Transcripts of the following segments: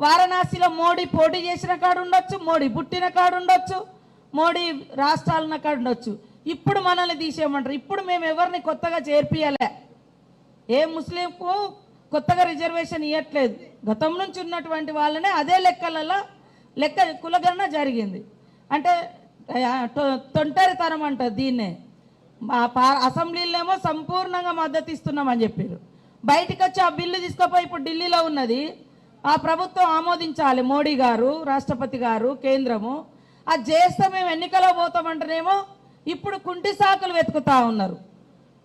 వారణాసిలో మోడీ పోటీ చేసిన కాడు ఉండొచ్చు మోడీ పుట్టిన కాడు ఉండొచ్చు మోడీ రాష్ట్రాలన్న కాడు ఉండొచ్చు. ఇప్పుడు మనల్ని తీసేయమంటారు. ఇప్పుడు మేము ఎవరిని కొత్తగా చేర్పియలే ఏ ముస్లింకు కొత్తగా రిజర్వేషన్ ఇవ్వట్లేదు గతం నుంచి ఉన్నటువంటి వాళ్ళనే అదే లెక్కలలో లెక్క కులగణన జరిగింది. అంటే తొంటరి తొ- తొంటరితనం అంటారు దీన్నే. మా అసెంబ్లీలో అసెంబ్లీలోనేమో సంపూర్ణంగా మద్దతు ఇస్తున్నామని చెప్పారు బయటికి వచ్చి ఆ బిల్లు తీసుకుపోయి ఇప్పుడు ఢిల్లీలో ఉన్నది. ఆ ప్రభుత్వం ఆమోదించాలి. మోడీ గారు రాష్ట్రపతి గారు కేంద్రము. అది చేస్తే మేము ఎన్నికలో పోతామంటేనేమో ఇప్పుడు కుంటి సాకులు వెతుకుతా ఉన్నారు.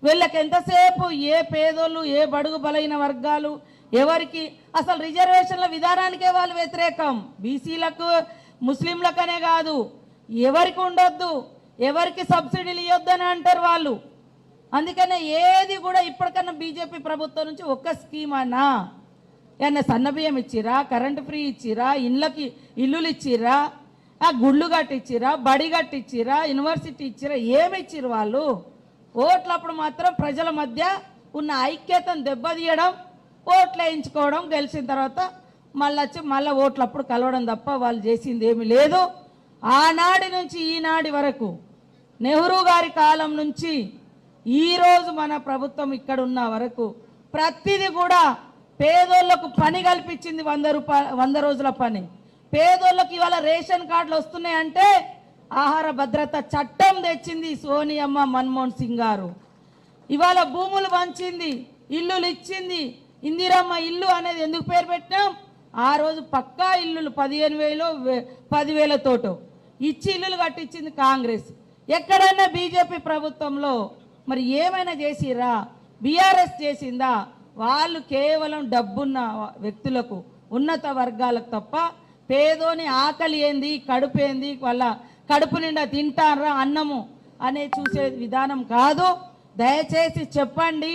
వీళ్ళకి ఎంతసేపు ఏ పేదోళ్ళు ఏ బడుగు బలైన వర్గాలు ఎవరికి? అసలు రిజర్వేషన్ల విధానానికే వాళ్ళు వ్యతిరేకం. బీసీలకు ముస్లింలకనే కాదు. ఎవరికి ఉండొద్దు? ఎవరికి సబ్సిడీలు ఇవ్వద్దని అంటారు వాళ్ళు. అందుకనే ఏది కూడా ఇప్పటికన్నా బీజేపీ ప్రభుత్వం నుంచి ఒక్క స్కీమ్ అన్నా ఏమన్నా సన్నబియ్యం ఇచ్చిరా కరెంటు ఫ్రీ ఇచ్చిరా ఇళ్ళకి ఇల్లులు ఇచ్చిరా ఆ గుళ్ళు కట్టిచ్చిరా బడి కట్టిచ్చిరా యూనివర్సిటీ ఇచ్చిరా ఏమి ఇచ్చిరు వాళ్ళు? ఓట్లప్పుడు మాత్రం ప్రజల మధ్య ఉన్న ఐక్యతను దెబ్బతీయడం ఓట్లు వేయించుకోవడం గెలిచిన తర్వాత మళ్ళీ వచ్చి మళ్ళీ ఓట్లప్పుడు కలవడం తప్ప వాళ్ళు చేసింది ఏమీ లేదు. ఆనాడి నుంచి ఈనాడి వరకు నెహ్రూ గారి కాలం నుంచి ఈరోజు మన ప్రభుత్వం ఇక్కడ ఉన్న వరకు ప్రతిదీ కూడా పేదోళ్ళకు పని కల్పించింది వంద రూపాయ వంద రోజుల పని. పేదోళ్ళకి ఇవాళ రేషన్ కార్డులు వస్తున్నాయంటే ఆహార భద్రత చట్టం తెచ్చింది సోనియమ్మ మన్మోహన్ సింగ్ గారు. ఇవాళ భూములు పంచింది ఇల్లులు ఇచ్చింది ఇందిరమ్మ ఇల్లు అనేది ఎందుకు పేరు పెట్టినాం? ఆ రోజు పక్కా ఇల్లులు పదిహేను వేలు వే- పదివేలతోటో ఇచ్చి ఇల్లులు కట్టించింది కాంగ్రెస్. ఎక్కడైనా బీజేపీ ప్రభుత్వంలో మరి ఏమైనా చేసిరా? బీఆర్ఎస్ చేసిందా? వాళ్ళు కేవలం డబ్బున్న వ్యక్తులకు ఉన్నత వర్గాలకు తప్ప పేదోని ఆకలి ఏంది కడుపు ఏంది వాళ్ళ కడుపు నిండా తింటారా అన్నము అనే చూసే విధానం కాదు. దయచేసి చెప్పండి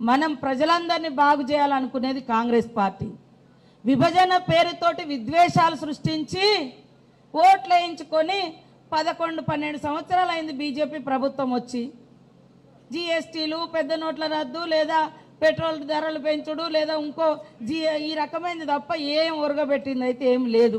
మనం ప్రజలందరినీ బాగు చేయాలనుకునేది కాంగ్రెస్ పార్టీ. విభజన పేరుతోటి విద్వేషాలు సృష్టించి ఓట్లు వేయించుకొని పదకొండు పన్నెండు సంవత్సరాలు అయింది బీజేపీ ప్రభుత్వం వచ్చి. జిఎస్టీలు పెద్ద నోట్ల రద్దు లేదా పెట్రోల్ ధరలు పెంచుడు లేదా ఇంకో జీ ఈ రకమైనది తప్ప ఏం ఉరగబెట్టింది అయితే ఏం లేదు.